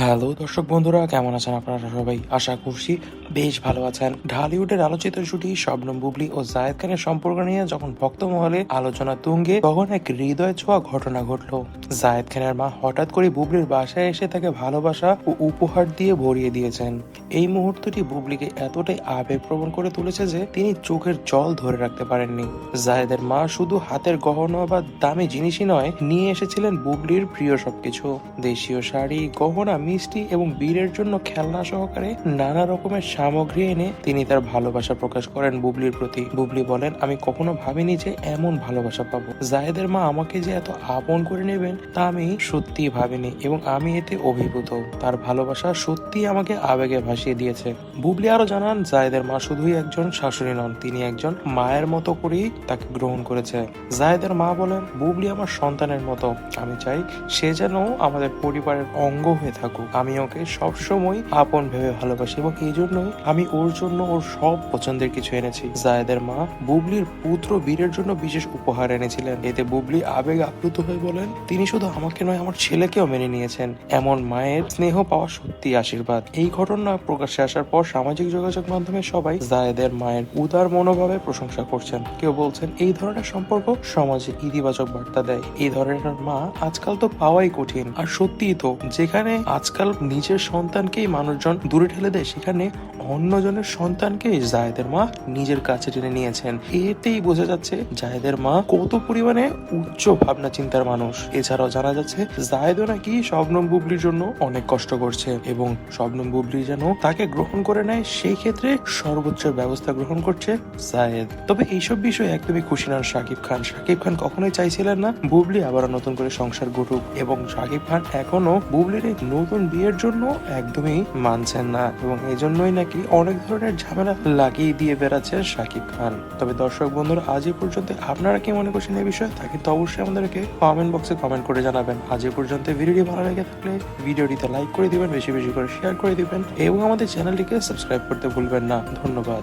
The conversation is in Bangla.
হ্যালো দর্শক বন্ধুরা, কেমন আছেন আপনারা সবাই? আশা করছি বেশ ভালো আছেন। ঢালিউডের আলোচিত জুটি শবনম বুবলি ও জায়েদ খানের সম্পর্ক নিয়ে যখন ভক্ত মহলে আলোচনা তুঙ্গে, তখন এক হৃদয় ছোঁয়া ঘটনা ঘটলো। জায়েদ খানের মা হঠাৎ করে বুবলির বাসায় এসে তাকে ভালোবাসা ও উপহার দিয়ে ভরিয়ে দিয়েছেন। এই মুহূর্তটি বুবলিকে এতটাই আবেগপ্রবণ করে তুলেছে যে তিনি চোখের জল ধরে রাখতে পারেননি। জায়েদের মা শুধু হাতের গহনা বা দামি জিনিসই নয়, নিয়ে এসেছিলেন বুবলির প্রিয় সবকিছু। দেশীয় শাড়ি, গহনা মিষ্টি এবং বীরের জন্য খেলনা সহকারে নানা রকমের সামগ্রী এনে তিনি তার ভালোবাসা প্রকাশ করেন বুবলির প্রতি। বুবলি বলেন, আমি কখনো ভাবিনি যে এমন ভালোবাসা পাবো। জায়েদের মা আমাকে যে এত আপন করে নেবেন, তা আমি সত্যিই ভাবিনি এবং আমি এতে অভিভূত। তার ভালোবাসা সত্যি আমাকে আবেগে ভাসিয়ে দিয়েছে। বুবলি আরও জানান জায়েদের মা শুধুই একজন শাশুড়ি নন, তিনি একজন মায়ের মতো করেই তাকে গ্রহণ করেছে। জায়েদের মা বলেন, বুবলি আমার সন্তানের মতো। আমি চাই সে যেন আমাদের পরিবারের অঙ্গ হয়ে থাকুক। আমি ওকে সবসময় আপন ভেবে ভালোবাসি এবং এই জন্যই আমি ওর জন্য ওর সব পছন্দের কিছু এনেছি। জায়েদের মা বুবলির পুত্র বীরের জন্য বিশেষ উপহার এনেছিলেন। এতে বুবলি আবেগ আপ্লুত হয়ে বলেন, তিনি শুধু আমাকে নয়, আমার ছেলেকেও মেনে নিয়েছেন। এমন মায়ের স্নেহ পাওয়া সত্যি আশীর্বাদ। এই ঘটনা প্রকাশ্যে আসার পর সামাজিক যোগাযোগ মাধ্যমে সবাই জায়েদের মায়ের উদার মনোভাবে প্রশংসা করছেন। কেউ বলছেন, এই ধরনের সম্পর্ক সমাজে ইতিবাচক বার্তা দেয়। এই ধরনের মা আজকাল তো পাওয়াই কঠিন। আর সত্যিই তো, যেখানে আজকাল নিজের সন্তানকেই মানুষজন দূরে ঠেলে দেয়। সেখানে অন্যজনের সন্তানকে জায়েদের মা নিজের কাছে টেনে নিয়েছেন। এতেই বোঝা যাচ্ছে জায়েদের মা কত পরিমাণে উচ্চ ভাবনা চিন্তার মানুষ। এছাড়াও জানা যাচ্ছে জায়েদও নাকি শবনম বুবলির জন্য অনেক কষ্ট করছে এবং শবনম বুবলি যেন তাকে গ্রহণ করে নেয়, সেই ক্ষেত্রে সর্বোচ্চ ব্যবস্থা গ্রহণ করছে জায়েদ। তবে এইসব বিষয়ে একদমই খুশি নন শাকিব খান। শাকিব খান কখনোই চাইছিলেন না বুবলি আবার নতুন করে সংসার গঠুক এবং শাকিব খান এখনও বুবলির নতুন বিয়ের জন্য একদমই মানছেন না এবং এই জন্যই নাকি অনেক ধরনের ঝামেলা লাগিয়ে দিয়ে বেড়াচ্ছে শাকিব খান। তবে দর্শক বন্ধুরা, আজ পর্যন্ত আপনারা কি মনে করছেন এই বিষয়ে? তাকে তো অবশ্যই আমাদেরকে কমেন্ট বক্সে কমেন্ট করে জানাবেন। আজ পর্যন্ত ভিডিওটি ভালো লেগে থাকলে ভিডিওটিতে লাইক করে দিবেন, বেশি বেশি করে শেয়ার করে দিবেন এবং আমাদের চ্যানেলটিকে সাবস্ক্রাইব করতে ভুলবেন না। ধন্যবাদ।